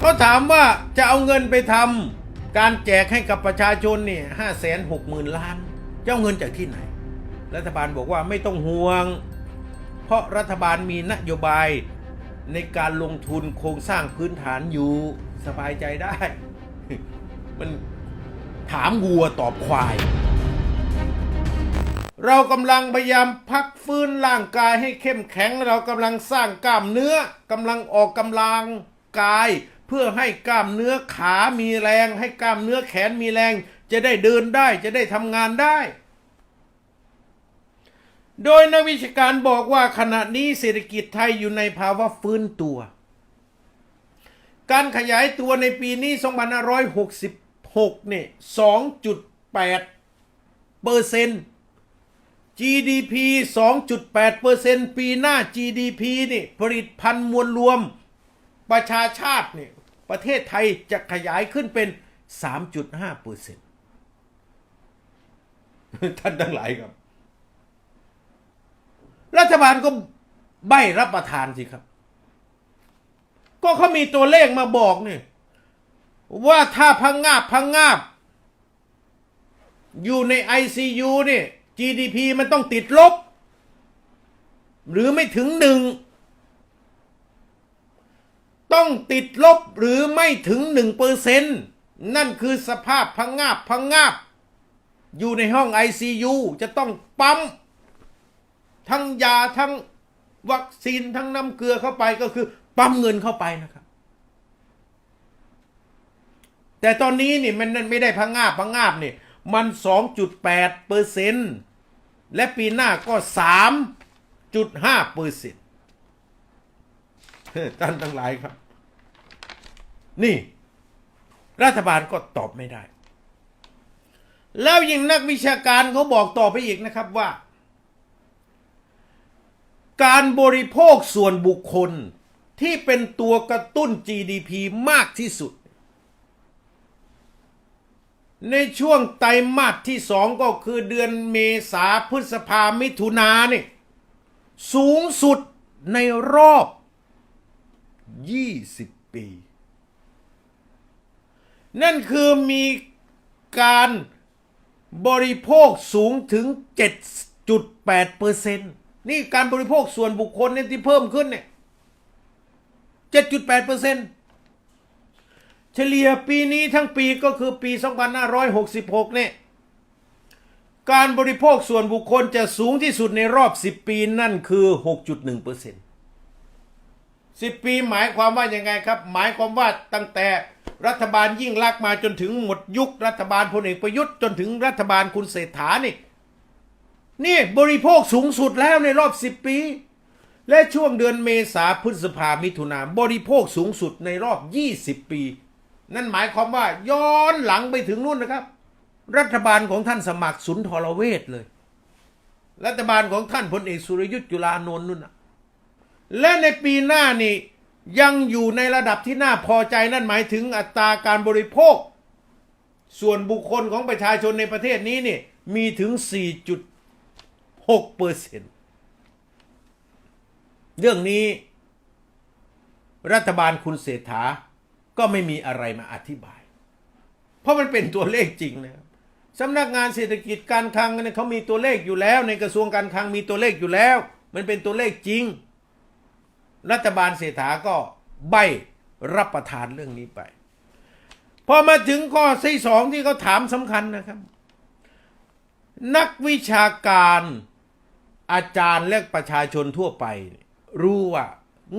เขาถามว่าจะเอาเงินไปทำการแจกให้กับประชาชนเนี่ยห้าแสนหกหมื่นล้านจะเอาเงินจากที่ไหน รัฐบาลบอกว่าไม่ต้องห่วง เพราะรัฐบาลมีนโยบายในการลงทุนโครงสร้างพื้นฐานอยู่สบายใจได้ มันถามวัวตอบควาย เรากำลังพยายามพักฟื้นร่างกายให้เข้มแข็ง เรากำลังสร้างกล้ามเนื้อกำลังออกกำลังกาย เพื่อให้กล้ามเนื้อขามีแรง ให้กล้ามเนื้อแขนมีแรง จะได้เดินได้จะได้ทำงานได้ โดยนักวิชาการบอกว่าขณะนี้เศรษฐกิจไทยอยู่ในภาวะฟื้นตัว การขยายตัวในปีนี้ 2566 เนี่ย 2.8เปอร์เซ็นต์ GDP 2.8เปอร์เซ็นต์ปีหน้า GDP นี่ผลิตพันธ์มวลรวมประชาชาติเนี่ย ประเทศไทยจะขยายขึ้นเป็น 3.5เปอร์เซ็นต์ท่านทั้งหลายครับ รัฐบาลก็ใบรับประทานสิครับ ก็เขามีตัวเลขมาบอกเนี่ยว่าถ้าพังงาบพังงาบ อยู่ใน ICU เนี่ย GDP มันต้องติดลบ หรือไม่ถึงหนึ่ง ต้องติดลบหรือไม่ถึงหนึ่งเปอร์เซ็นต์นั่นคือสภาพพังงาบพังงาบ อยู่ในห้อง ICU จะต้องปั๊ม ทั้งยาทั้งวัคซีนทั้งน้ำเกลือเข้าไปก็คือ ปั๊มเงินเข้าไปนะครับ แต่ตอนนี้นี่มันไม่ได้พังงาบพังงาบนี่มัน 2.8เปอร์เซ็นต์และปีหน้าก็ 3.5เปอร์เซ็นต์ ท่านทั้งหลายครับ นี่ รัฐบาลก็ตอบไม่ได้ แล้วยิ่งนักวิชาการเขาบอกต่อไปอีกนะครับว่า การบริโภคส่วนบุคคลที่เป็นตัวกระตุ้น GDP มากที่สุด ในช่วงไตรมาสที่สองก็คือเดือนเมษาพฤษภามิถุนาเนี่ยสูงสุดในรอบ 20 ปี นั่นคือมีการบริโภคสูงถึง 7.8เปอร์เซ็นต์นี่การบริโภคส่วนบุคคลเนี่ยที่เพิ่มขึ้นเนี่ย 7.8เปอร์เซ็นต์เฉลี่ยปีนี้ทั้งปีก็คือปี 2566 เนี่ย การบริโภคส่วนบุคคลจะสูงที่สุดในรอบ 10 ปีนั่นคือ 6.1เปอร์เซ็นต์ 10ปีหมายความว่ายังไงครับ หมายความว่าตั้งแต่รัฐบาลยิ่งลักมาจนถึงหมดยุครัฐบาลพลเอกประยุทธ์จนถึงรัฐบาลคุณเศรษฐานี่ นี่บริโภคสูงสุดแล้วในรอบ10ปี และช่วงเดือนเมษาพฤษภามิถุนาบริโภคสูงสุดในรอบ 20 ปี นั่นหมายความว่าย้อนหลังไปถึงนู่นนะครับ รัฐบาลของท่านสมัครสุนทรเวชเลย รัฐบาลของท่านพลเอกสุรยุทธ์จุลานนท์นู่นนะ และในปีหน้านี่ยังอยู่ในระดับที่น่าพอใจนั่นหมายถึงอัตราการบริโภค ส่วนบุคคลของประชาชนในประเทศนี้นี่มีถึง 4.6เปอร์เซ็นต์เรื่องนี้ รัฐบาลคุณเศรษฐาก็ไม่มีอะไรมาอธิบาย เพราะมันเป็นตัวเลขจริงนะครับสำนักงานเศรษฐกิจการคลังเนี่ยเขามีตัวเลขอยู่แล้ว ในกระทรวงการคลังมีตัวเลขอยู่แล้ว มันเป็นตัวเลขจริง รัฐบาลเศรษฐาก็ใบรับประทานเรื่องนี้ไป พอมาถึงข้อที่สองที่เขาถามสำคัญนะครับ นักวิชาการอาจารย์และประชาชนทั่วไป รู้ว่า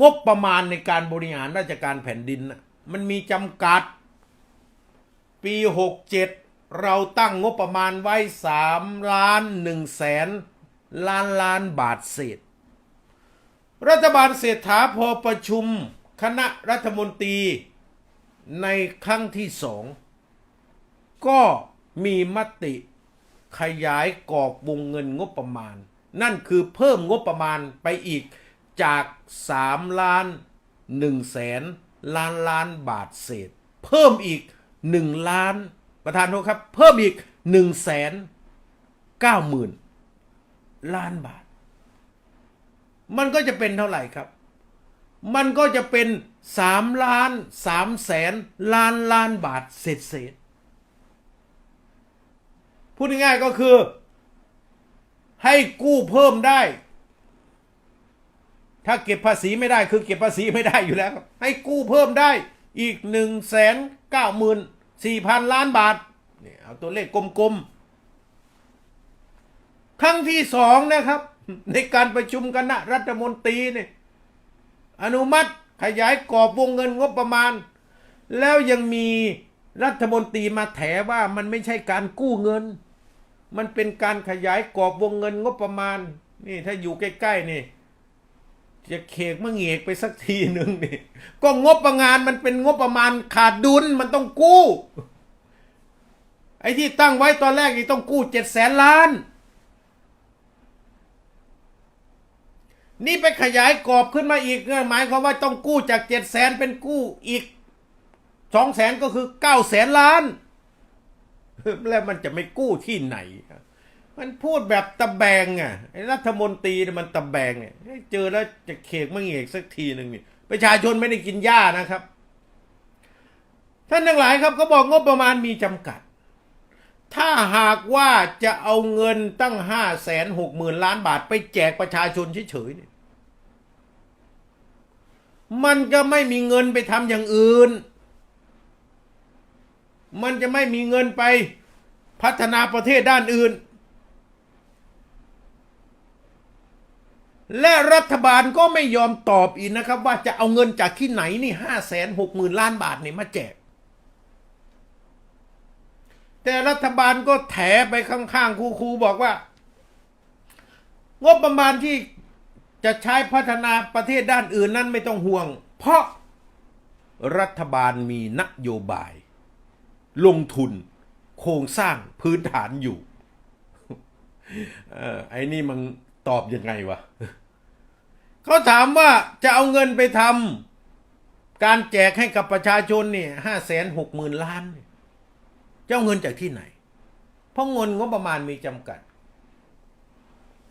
งบประมาณในการบริหารราชการแผ่นดิน มันมีจำกัด ปี 67 เราตั้งงบประมาณไว้3ล้าน1แสนล้านล้านบาทเศษ รัฐบาลเศรษฐาพอประชุมคณะรัฐมนตรีในครั้งที่สอง ก็มีมติขยายกรอบวงเงินงบประมาณ นั่นคือเพิ่มงบประมาณไปอีกจาก 3 ล้าน1แสนล้านล้านบาทเศษ เพิ่มอีก 1 ล้าน ประธานโทษครับ เพิ่มอีก1แสน9หมื่นล้านบาท มันก็จะเป็นเท่าไหร่ครับ มันก็จะเป็นสามล้านสามแสนล้านล้านบาทเศษเศษๆพูดง่ายๆก็คือ ให้กู้เพิ่มได้ ถ้าเก็บภาษีไม่ได้คือเก็บภาษีไม่ได้อยู่แล้วครับให้กู้เพิ่มได้อีกหนึ่งแสนเก้าหมื่นสี่พันล้านบาทเนี่ยเอาตัวเลขกลมๆ ครั้งที่สองนะครับ ในการประชุมคณะรัฐมนตรีเนี่ยอนุมัติขยายกรอบวงเงินงบประมาณ แล้วยังมีรัฐมนตรีมาแถว่ามันไม่ใช่การกู้เงิน มันเป็นการขยายกรอบวงเงินงบประมาณ นี่ถ้าอยู่ใกล้ๆนี่จะเขกมะเหงกไปสักทีหนึ่งนี่ก็งบประมาณมันเป็นงบประมาณขาดดุลมันต้องกู้ ไอ้ที่ตั้งไว้ตอนแรกนี่ต้องกู้เจ็ดแสนล้าน นี่ไปขยายกรอบขึ้นมาอีกหมายความว่าต้องกู้จากเจ็ดแสนเป็นกู้อีกสองแสนก็คือเก้าแสนล้าน แล้วมันจะไม่กู้ที่ไหน มันพูดแบบตะแบงอะไอ้รัฐมนตรีมันตะแบงเนี่ยเจอแล้วจะเขกไม่เงกสักทีหนึ่งนี่ประชาชนไม่ได้กินหญ้านะครับ ท่านทั้งหลายครับเขาบอกงบประมาณมีจำกัด ถ้าหากว่าจะเอาเงินตั้งห้าแสนหกหมื่นล้านบาทไปแจกประชาชนเฉยๆเนี่ย มันก็ไม่มีเงินไปทำอย่างอื่น มันจะไม่มีเงินไปพัฒนาประเทศด้านอื่น และรัฐบาลก็ไม่ยอมตอบอีกนะครับ ว่าจะเอาเงินจากที่ไหนนี่ห้าแสนหกหมื่นล้านบาทนี่มาแจก แต่รัฐบาลก็แถไปข้างๆครูๆบอกว่า งบประมาณที่ จะใช้พัฒนาประเทศด้านอื่นนั้นไม่ต้องห่วง เพราะรัฐบาลมีนโยบาย ลงทุนโครงสร้างพื้นฐานอยู่ไอ้นี่มันตอบยังไงวะเขาถามว่าจะเอาเงินไปทำการแจกให้กับประชาชนเนี่ยห้าแสนหกหมื่นล้านเจะเอาเงินจากที่ไหน เพราะเงินงบประมาณมีจำกัด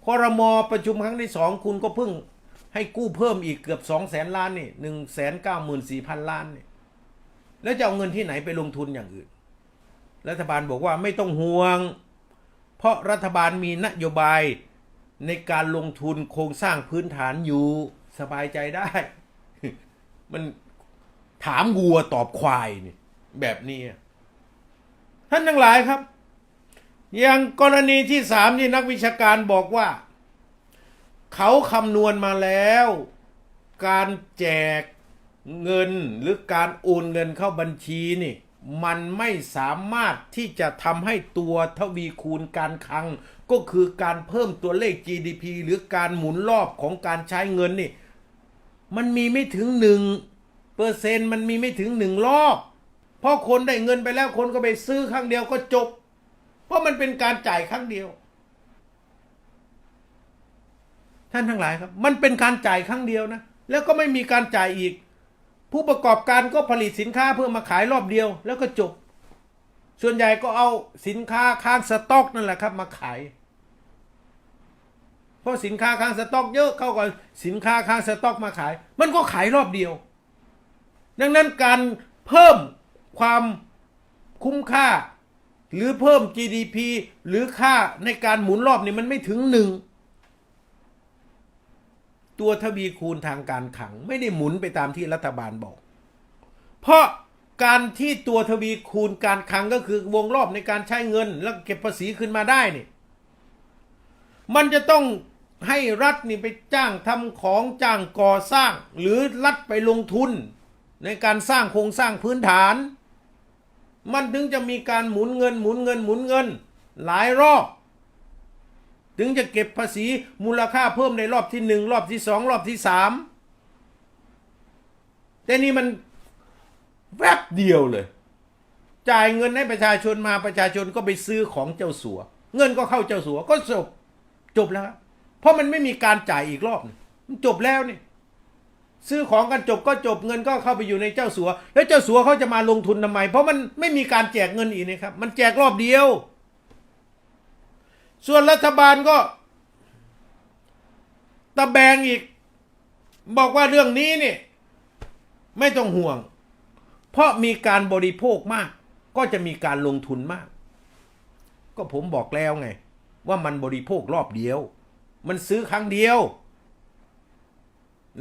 คอรมอประชุมครั้งที่สองคุณก็เพิ่งให้กู้เพิ่มอีกเกือบสองแสนล้านนี่หนึ่งแสนเก้าหมื่นสี่พันล้านนี่แล้วจะเอาเงินที่ไหนไปลงทุนอย่างอื่น รัฐบาลบอกว่าไม่ต้องห่วง เพราะรัฐบาลมีนโยบายในการลงทุนโครงสร้างพื้นฐานอยู่สบายใจได้ มันถามวัวตอบควายนี่แบบนี้ท่านทั้งหลายครับ อย่างกรณีที่สามที่นักวิชาการบอกว่า เขาคำนวณมาแล้ว การแจกเงินหรือการโอนเงินเข้าบัญชีนี่ มันไม่สามารถที่จะทำให้ตัวทวีคูณการคลัง ก็คือการเพิ่มตัวเลข GDP หรือการหมุนรอบของการใช้เงินนี่ มันมีไม่ถึงหนึ่งเปอร์เซ็นต์มันมีไม่ถึงหนึ่งรอบ เพราะคนได้เงินไปแล้วคนก็ไปซื้อครั้งเดียวก็จบ เพราะมันเป็นการจ่ายครั้งเดียว ท่านทั้งหลายครับ มันเป็นการจ่ายครั้งเดียวนะ แล้วก็ไม่มีการจ่ายอีก ผู้ประกอบการก็ผลิตสินค้าเพื่อมาขายรอบเดียว แล้วก็จบ ส่วนใหญ่ก็เอาสินค้าค้างสต็อกนั่นแหละครับ มาขายเพราะสินค้าค้างสต็อกเยอะเข้ากับสินค้าค้างสต็อกมาขาย มันก็ขายรอบเดียว ดังนั้นการเพิ่มความคุ้มค่า หรือเพิ่ม GDP หรือค่าในการหมุนรอบนี่มันไม่ถึงหนึ่งตัวทวีคูณทางการขังไม่ได้หมุนไปตามที่รัฐบาลบอก เพราะการที่ตัวทวีคูณการคังก็คือวงรอบในการใช้เงิน แล้วเก็บภาษีขึ้นมาได้นี่มันจะต้องให้รัฐนี่ไปจ้างทำของจ้างก่อสร้าง หรือรัฐไปลงทุน ในการสร้างโครงสร้างพื้นฐาน มันถึงจะมีการหมุนเงินหมุนเงินหมุนเงิน หลายรอบ ถึงจะเก็บภาษีมูลค่าเพิ่มในรอบที่หนึ่งรอบที่สองรอบที่สามแต่นี่มันแวบเดียวเลย จ่ายเงินให้ประชาชนมาประชาชนก็ไปซื้อของเจ้าสัว เงินก็เข้าเจ้าสัวก็จบจบแล้ว เพราะมันไม่มีการจ่ายอีกรอบมันจบแล้วนี่ ซื้อของกันจบก็จบเงินก็เข้าไปอยู่ในเจ้าสัว แล้วเจ้าสัวเขาจะมาลงทุนทำไม เพราะมันไม่มีการแจกเงินอีกนะครับ มันแจกรอบเดียว ส่วนรัฐบาลก็ตะแบงอีก บอกว่าเรื่องนี้นี่ไม่ต้องห่วง เพราะมีการบริโภคมาก ก็จะมีการลงทุนมาก ก็ผมบอกแล้วไง ว่ามันบริโภครอบเดียว มันซื้อครั้งเดียว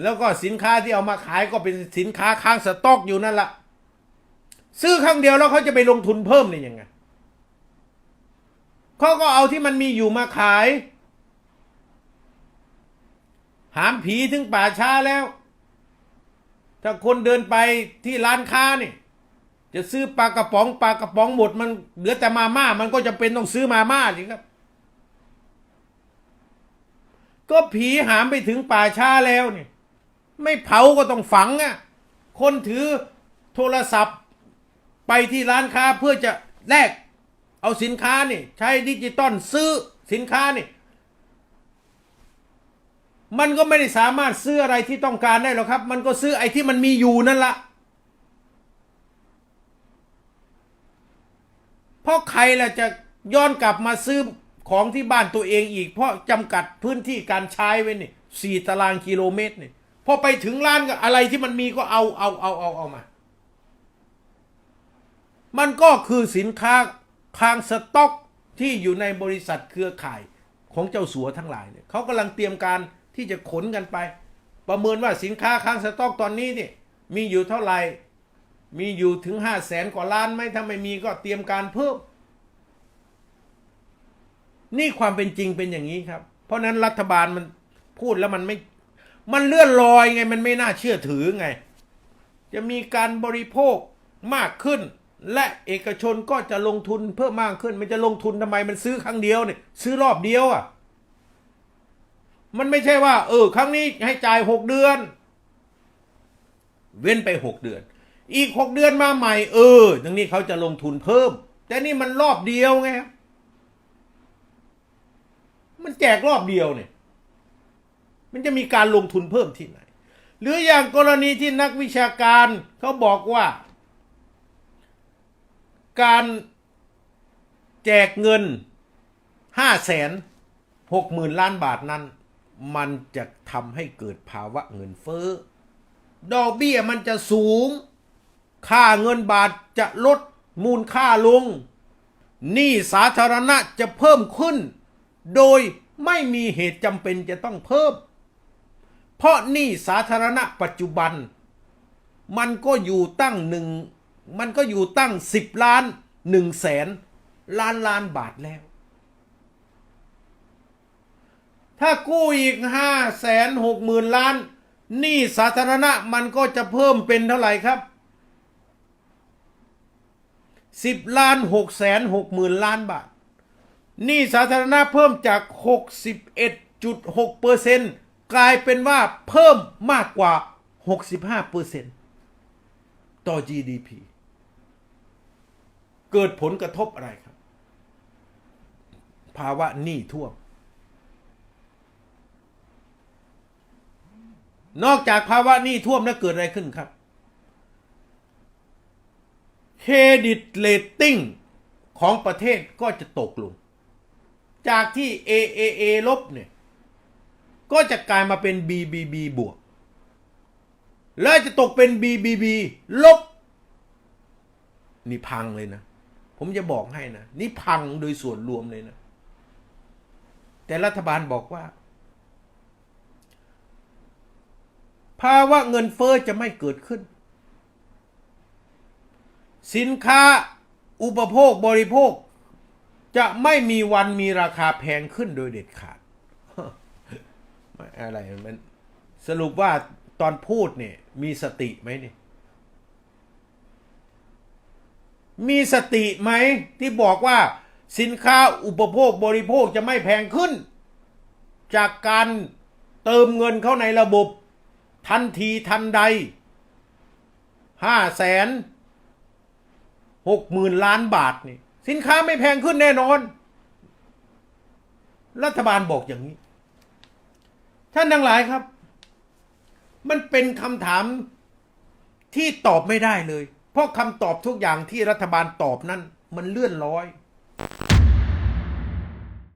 แล้วก็สินค้าที่เอามาขายก็เป็นสินค้าค้างสต็อกอยู่นั่นแหละซื้อครั้งเดียวแล้วเขาจะไปลงทุนเพิ่มได้ยังไงเขาก็เอาที่มันมีอยู่มาขาย หามผีถึงป่าช้าแล้ว ถ้าคนเดินไปที่ร้านค้านี่ จะซื้อปลากระป๋องปลากระป๋องหมดมันเหลือแต่มาม่า มันก็จำเป็นต้องซื้อมาม่าสิครับ ก็ผีหามไปถึงป่าช้าแล้วเนี่ย ไม่เผาก็ต้องฝังอะคนถือโทรศัพท์ไปที่ร้านค้าเพื่อจะแลกเอาสินค้านี่ ใช้ดิจิตอลซื้อสินค้านี่ มันก็ไม่ได้สามารถซื้ออะไรที่ต้องการได้หรอกครับ มันก็ซื้อไอ้ที่มันมีอยู่นั่นละเพราะใครล่ะจะย้อนกลับมาซื้อของที่บ้านตัวเองอีก เพราะจำกัดพื้นที่การใช้ไว้นี่สี่ตารางกิโลเมตรนี่ พอไปถึงร้านก็อะไรที่มันมีก็เอาเอาเอาเอาเอามา มันก็คือสินค้าคลังสต็อกที่อยู่ในบริษัทเครือข่ายของเจ้าสัวทั้งหลายเนี่ยเขากำลังเตรียมการที่จะขนกันไป ประเมินว่าสินค้าคลังสต็อกตอนนี้เนี่ยมีอยู่เท่าไหร่ มีอยู่ถึงห้าแสนกว่าล้านไหมถ้าไม่มีก็เตรียมการเพิ่ม นี่ความเป็นจริงเป็นอย่างนี้ครับ เพราะฉะนั้นรัฐบาลมันพูดแล้วมันไม่ มันเลื่อนลอยไงมันไม่น่าเชื่อถือไง จะมีการบริโภคมากขึ้น และเอกชนก็จะลงทุนเพิ่มมากขึ้น มันจะลงทุนทำไมมันซื้อครั้งเดียวเนี่ยซื้อรอบเดียวอะ มันไม่ใช่ว่า เออ ครั้งนี้ให้จ่ายหกเดือน เว้นไปหกเดือน อีกหกเดือนมาใหม่ เออทั้งนี้เขาจะลงทุนเพิ่ม แต่นี่มันรอบเดียวไงมันแจกรอบเดียวเนี่ย มันจะมีการลงทุนเพิ่มที่ไหน หรืออย่างกรณีที่นักวิชาการเขาบอกว่า การแจกเงินห้าแสนหกหมื่นล้านบาทนั้น มันจะทำให้เกิดภาวะเงินเฟ้อ ดอกเบี้ยมันจะสูง ค่าเงินบาทจะลดมูลค่าลงหนี้สาธารณะจะเพิ่มขึ้น โดยไม่มีเหตุจำเป็นจะต้องเพิ่ม เพราะหนี้สาธารณะปัจจุบัน มันก็อยู่ตั้งหนึ่งมันก็อยู่ตั้งสิบล้านหนึ่งแสนล้านล้านบาทแล้ว ถ้ากู้อีกห้าแสนหกหมื่นล้านหนี้สาธารณะมันก็จะเพิ่มเป็นเท่าไหร่ครับสิบล้านหกแสนหกหมื่นล้านบาทหนี้สาธารณะเพิ่มจากหกสิบเอ็ดจุดหกเปอร์เซ็นต์ กลายเป็นว่าเพิ่มมากกว่าหกสิบห้าเปอร์เซ็นต่อ GDP เกิดผลกระทบอะไรครับ ภาวะหนี้ท่วม นอกจากภาวะหนี้ท่วมแล้วเกิดอะไรขึ้นครับเครดิตเรตติ้งของประเทศก็จะตกลง จากที่ AAA ลบเนี่ย ก็จะกลายมาเป็น BBB บวก แล้วจะตกเป็น BBB ลบ นี่พังเลยนะ ผมจะบอกให้นะ นี่พังโดยส่วนรวมเลยนะ แต่รัฐบาลบอกว่า ภาวะเงินเฟอ้อจะไม่เกิดขึ้น สินค้าอุปโภคบริโภค จะไม่มีวันมีราคาแพงขึ้นโดยเด็ดขาด อะไรมันสรุปว่าตอนพูดเนี่ย มีสติไหมเนี่ยมีสติไหมที่บอกว่าสินค้าอุปโภคบริโภคจะไม่แพงขึ้น จากการเติมเงินเข้าในระบบ ทันทีทันใดห้าแสนหกหมื่นล้านบาทนี่สินค้าไม่แพงขึ้นแน่นอน รัฐบาลบอกอย่างนี้ ท่านทั้งหลายครับ มันเป็นคำถามที่ตอบไม่ได้เลย เพราะคำตอบทุกอย่างที่รัฐบาลตอบนั้น มันเลื่อนลอย